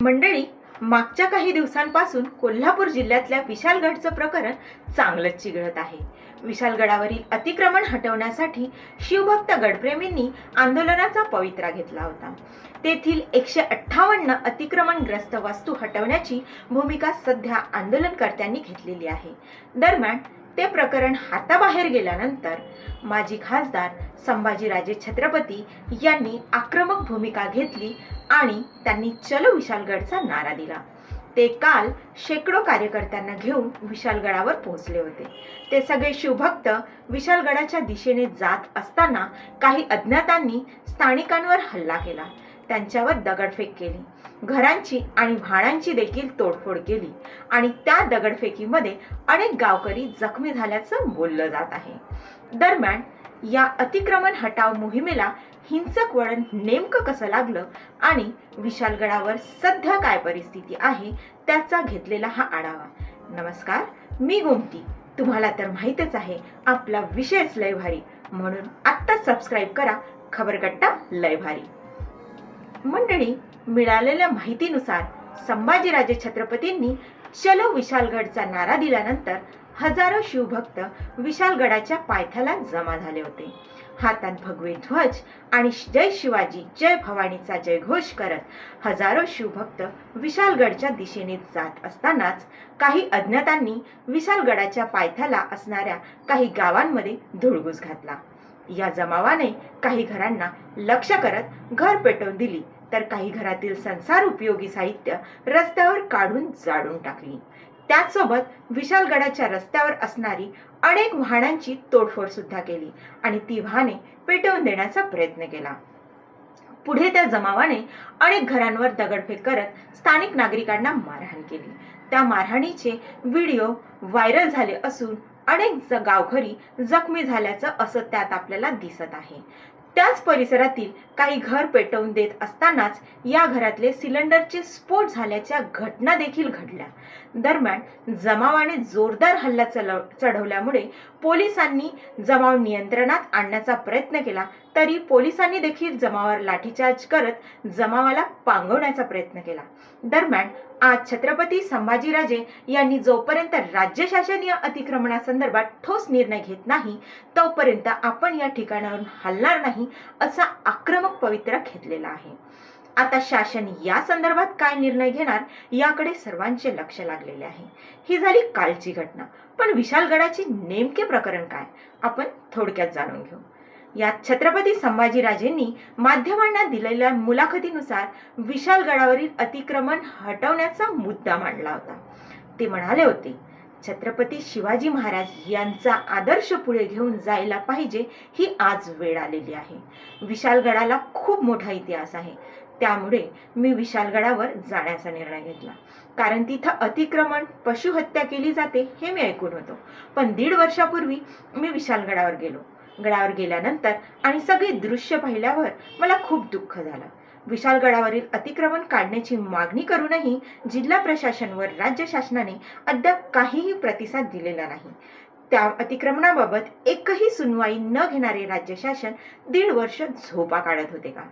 मंडळी मागच्या काही दिवसांपासून कोल्हापूर जिल्ह्यातल्या विशालगडचं प्रकरण चांगलंच चिघळत आहे. विशालगडावरील अतिक्रमण हटवण्यासाठी शिवभक्त गडप्रेमींनी आंदोलनाचा पवित्रा घेतला होता. तेथील एकशे अठ्ठावन्न अतिक्रमणग्रस्त वास्तू हटवण्याची भूमिका सध्या आंदोलनकर्त्यांनी घेतलेली आहे. दरम्यान ते प्रकरण हाताबाहेर गेल्यानंतर माजी खासदार संभाजीराजे छत्रपती यांनी आक्रमक भूमिका घेतली आणि त्यांनी चलो विशालगडचा नारा दिला. ते काल शेकडो कार्यकर्त्यांना घेऊन विशालगडावर पोहोचले होते. ते सगळे शिवभक्त विशालगडाच्या दिशेने जात असताना काही अज्ञातांनी स्थानिकांवर हल्ला केला. त्यांच्यावर दगडफेक केली. घरांची आणि भाडांची देखील तोडफोड केली आणि त्या दगडफेकीमध्ये अनेक गावकरी जखमी झाल्याचं बोललं जात आहे. दरम्यान या अतिक्रमण हटाव मोहिमेला हिंसक वळण नेमकं कसं लागलं आणि विशालगडावर सध्या काय परिस्थिती आहे त्याचा घेतलेला हा आढावा. नमस्कार मी गोमती. तुम्हाला तर माहीतच आहे आपला विषयच लय भारी. म्हणून आत्ताच सबस्क्राईब करा खबरगट्टा लय भारी. मंडळी मिळालेल्या माहितीनुसार संभाजीराजे छत्रपतींनी चलो विशालगडचा नारा दिल्यानंतर हजारो शिवभक्त विशालगडाच्या पायथ्याला जमा झाले होते. हातात भगवे ध्वज आणि जय शिवाजी जय भवानीचा जयघोष करत हजारो शिवभक्त विशालगडच्या दिशेने जात असतानाच काही अज्ञातांनी विशालगडाच्या पायथ्याला असणाऱ्या काही गावांमध्ये धुळगूस घातला. या जमावाने काही घरांना लक्ष करत घर पेटवून दिली तर काही घरातील संसार उपयोगी साहित्य रस्त्यावर काढून जाळून टाकली. त्याचसोबत विशालगडाच्या रस्त्यावर असणारी अनेक वाहनांची तोडफोड सुद्धा केली आणि ती वाहने पेटवून देण्याचा प्रयत्न केला. पुढे त्या जमावाने अनेक घरांवर दगडफेक करत स्थानिक नागरिकांना मारहाण केली. त्या मारहाणीचे व्हिडिओ व्हायरल झाले असून अनेक ज- गावकरी जखमी झाल्याचं असं त्यात आपल्याला दिसत आहे. त्याच परिसरातील काही घर पेटवून देत असतानाच या घरातले सिलेंडरचे स्फोट झाल्याच्या घटना देखील घडल्या. दरम्यान जमावाने जोरदार हल्ला चढवल्यामुळे पोलिसांनी जमाव नियंत्रणात आणण्याचा प्रयत्न केला. तरी पोलिसांनी देखील जमावावर लाठीचार्ज करत जमावाला पांगवण्याचा प्रयत्न केला. दरम्यान आज छत्रपती संभाजीराजे यांनी जोपर्यंत राज्य शासन या अतिक्रमणासंदर्भात ठोस निर्णय घेत नाही तोपर्यंत आपण या ठिकाणावरून हलणार नाही असा आक्रमक पवित्रा घेतलेला आहे. आता शासन या संदर्भात काय निर्णय घेणार याकडे सर्वांचे लक्ष लागलेले आहे. ही झाली कालची घटना. पण विशालगडाचे नेमके प्रकरण काय? आपण थोडक्यात जाणून घेऊ. यात छत्रपती संभाजीराजेंनी माध्यमांना दिलेल्या मुलाखतीनुसार विशालगडावरील अतिक्रमण हटवण्याचा मुद्दा मांडला होता. ते म्हणाले होते छत्रपती शिवाजी महाराज यांचा आदर्श पुढे घेऊन जायला पाहिजे ही आज वेळ आलेली आहे. विशालगडाला खूप मोठा इतिहास आहे. त्यामुळे मी विशालगडावर जाण्याचा निर्णय घेतला. कारण तिथं अतिक्रमण पशुहत्या केली जाते हे मी ऐकून होतो. पण दीड वर्षापूर्वी मी विशालगडावर गेलो. गडावर गेल्यानंतर आणि सगळे दृश्य पाहिल्यावर मला खूप दुःख झालं. विशाल गडावरील अतिक्रमण काढण्याची मागणी करूनही जिल्हा प्रशासन व राज्य शासनाने अद्याप काहीही प्रतिसाद दिलेला नाही. त्या अतिक्रमणाबाबत एकही सुनवाई न घेणारे राज्य शासन दीड वर्ष झोपा काढत होते का?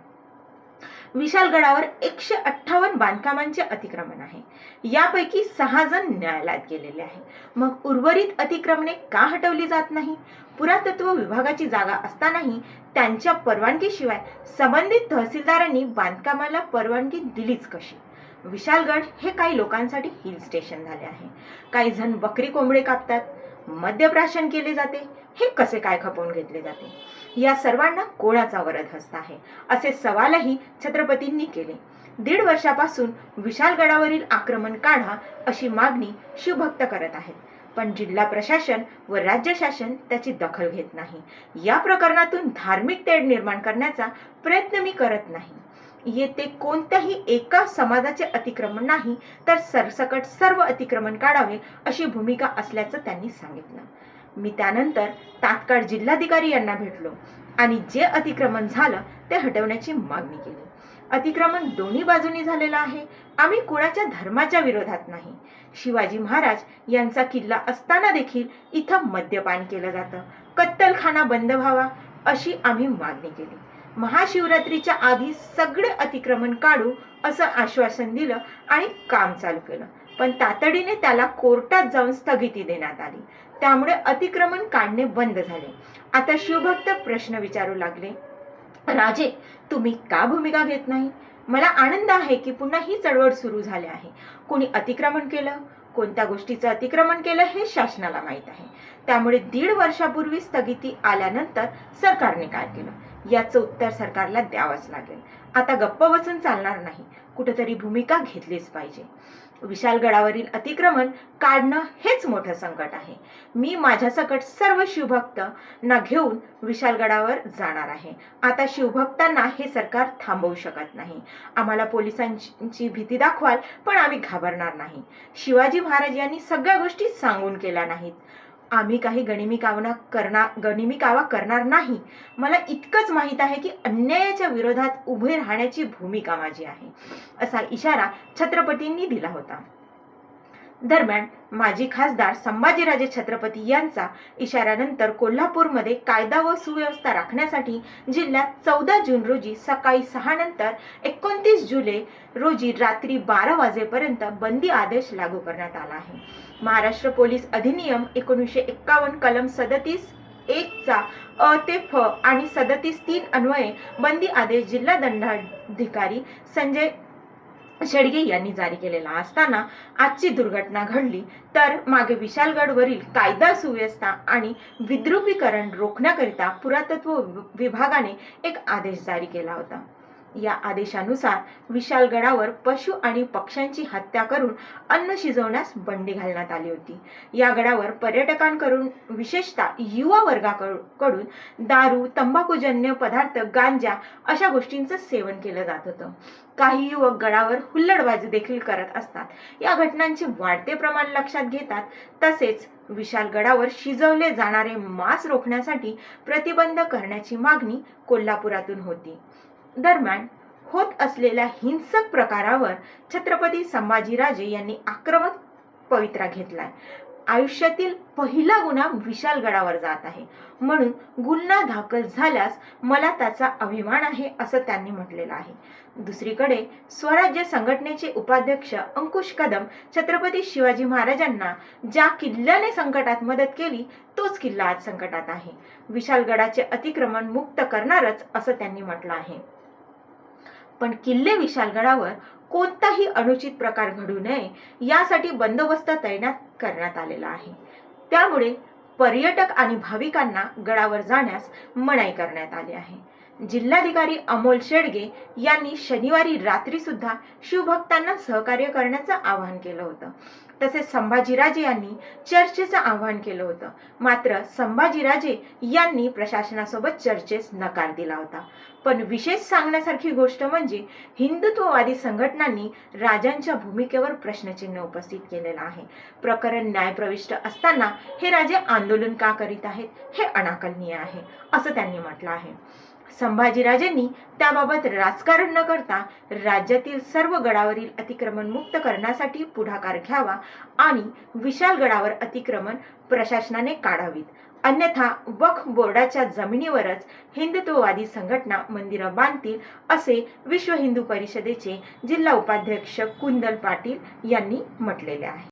विशालगडावर एकशे अठ्ठावन्न बांधकामांचे अतिक्रमण आहे. यापैकी सहा जण न्यायालयात गेलेले आहे मग उर्वरित अतिक्रमणे का हटवली जात नाही? पुरातत्व विभागाची जागा असतानाही त्यांच्या परवानगीशिवाय संबंधित तहसीलदारांनी बांधकामाला परवानगी दिलीच कशी? विशालगड हे काही लोकांसाठी हिल स्टेशन झाले आहे. काही जण बकरी कोंबडे कापतात. मद्यप्राशन केले जाते. हे कसे काय खपवून घेतले जाते? या सर्वांना कोणाचा वरद हस्त आहे. असे सवालही छत्रपतींनी केले. दीड वर्षापासून विशालगडावरील आक्रमण काढा अशी मागणी शिवभक्त करत आहेत. पण जिल्हा प्रशासन व राज्य शासन त्याची दखल घेत नाही. या प्रकरणातून धार्मिक तेढ निर्माण करण्याचा प्रयत्न मी करत नाही. येथे कोणत्याही एका समाजाचे अतिक्रमण नाही तर सरसकट सर्व अतिक्रमण काढावे अशी भूमिका असल्याचं त्यांनी सांगितलं. मी त्यानंतर तात्काळ जिल्हाधिकारी यांना भेटलो आणि जे अतिक्रमण झालं ते हटवण्याची मागणी केली. अतिक्रमण दोन्ही बाजूनी झालेलं आहे. आम्ही कुणाच्या धर्माच्या विरोधात नाही. शिवाजी महाराज यांचा किल्ला असताना देखील इथं मद्यपान केलं जातं. कत्तलखाना बंद व्हावा अशी आम्ही मागणी केली. महाशिवरात्रीच्या आधी सगळे अतिक्रमण काढू असं आश्वासन दिलं आणि काम चालू केलं. पण तातडीने त्याला कोर्टात जाऊन स्थगिती देण्यात आली. त्यामुळे अतिक्रमण काढणे बंद झाले. आता शिवभक्त प्रश्न विचारू लागले राजे तुम्ही का भूमिका घेत नाही? मला आनंद आहे की पुन्हा ही चळवळ सुरू झाली आहे. कोणी अतिक्रमण केलं? कोणत्या गोष्टीचं अतिक्रमण केलं हे शासनाला माहीत आहे. त्यामुळे दीड वर्षापूर्वी स्थगिती आल्यानंतर सरकारने काय केलं? याचं उत्तर सरकारला द्यावंच लागेल. आता गप्प बसून चालणार नाही. कुठेतरी भूमिका घेतलीच पाहिजे. विशालगडावरील अतिक्रमण काढणं हेच मोठं संकट आहे. मी माझ्यासकट सर्व शिवभक्त ना घेऊन विशालगडावर जाणार आहे. आता शिवभक्तांना हे सरकार थांबवू शकत नाही. आम्हाला पोलिसांची भीती दाखवाल पण आम्ही घाबरणार नाही. शिवाजी महाराज यांनी सगळ्या गोष्टी सांगून केल्या नाहीत. आम्ही काही गणिमी कावना करणार गणिमी कावा करणार नाही. मला इतकंच माहीत आहे की अन्यायाच्या विरोधात उभे राहण्याची भूमिका माझी आहे असा इशारा छत्रपतींनी दिला होता. दरम्यान माजी खासदार संभाजीराजे छत्रपती यांचा इशाऱ्यानंतर कोल्हापूरमध्ये कायदा व सुव्यवस्था राखण्यासाठी जिल्ह्यात चौदा जून रोजी सकाळी सहा नंतर एकोणतीस जुलै रोजी रात्री बारा वाजेपर्यंत बंदी आदेश लागू करण्यात आला आहे. महाराष्ट्र पोलीस अधिनियम एकोणीसशे एक्कावन्न कलम सदतीस एकचा अ ते फ आणि सदतीस तीन अन्वये बंदी आदेश जिल्हा दंडाधिकारी संजय शेडगे यांनी जारी केलेला असताना आजची दुर्घटना घडली तर मागे विशालगडवरील कायदा सुव्यवस्था आणि विद्रुपीकरण रोखण्याकरिता पुरातत्व विभागाने एक आदेश जारी केला होता. या आदेशानुसार विशालगडावर पशु आणि पक्ष्यांची हत्या करून अन्न शिजवण्यास बंदी घालण्यात आली होती. या गडावर पर्यटकांकडून विशेषतः युवा वर्गाकडून दारू तंबाखूजन्य पदार्थ गांजा अशा गोष्टींचं सेवन केलं जात होतं. काही युवक गडावर हुल्लडबाजी देखील करत असतात. या घटनांचे वाढते प्रमाण लक्षात घेतात. तसेच विशाल गडावर शिजवले जाणारे मांस रोखण्यासाठी प्रतिबंध करण्याची मागणी कोल्हापुरातून होती. दरम्यान होत असलेल्या हिंसक प्रकारावर छत्रपती संभाजीराजे यांनी आक्रमक पवित्रा घेतलाय. आयुष्यातील पहिला गुन्हा विशालगडावर जात आहे. म्हणून गुन्हा दाखल झाल्यास मला त्याचा अभिमान आहे असं त्यांनी म्हटलेलं आहे. दुसरीकडे स्वराज्य संघटनेचे उपाध्यक्ष अंकुश कदम छत्रपती शिवाजी महाराजांना ज्या किल्ल्याने संकटात मदत केली तोच किल्ला आज संकटात आहे. विशालगडाचे अतिक्रमण मुक्त करणारच असं त्यांनी म्हटलं आहे. पण किल्ले विशालगडावर कोणताही अनुचित प्रकार घडू नये यासाठी बंदोबस्त तैनात करण्यात आलेला आहे. त्यामुळे पर्यटक आणि भाविकांना गडावर जाण्यास मनाई करण्यात आली आहे. जिल्हाधिकारी अमोल शेडगे यांनी शनिवारी रात्री सुद्धा शिवभक्तांना सहकार्य करण्याचं आवाहन केलं होतं. तसेच संभाजीराजे यांनी चर्चेचं आवाहन केलं होतं. मात्र संभाजीराजे यांनी प्रशासनासोबत चर्चेस नकार दिला होता. पण विशेष सांगण्यासारखी गोष्ट म्हणजे हिंदुत्ववादी संघटनांनी राजांच्या भूमिकेवर प्रश्नचिन्ह उपस्थित केलेलं आहे. प्रकरण न्यायप्रविष्ट असताना हे राजे आंदोलन का करीत आहेत हे अनाकलनीय आहे असं त्यांनी म्हटलं आहे. संभाजीराजेंनी त्याबाबत राजकारण न करता राज्यातील सर्व गडावरील अतिक्रमण मुक्त करण्यासाठी पुढाकार घ्यावा आणि विशाल गडावर अतिक्रमण प्रशासनाने काढावीत. अन्यथा वक्फ बोर्डाच्या जमिनीवरच हिंदुत्ववादी संघटना मंदिरं बांधतील असे विश्व हिंदू परिषदेचे जिल्हा उपाध्यक्ष कुंदल पाटील यांनी म्हटलेले आहे.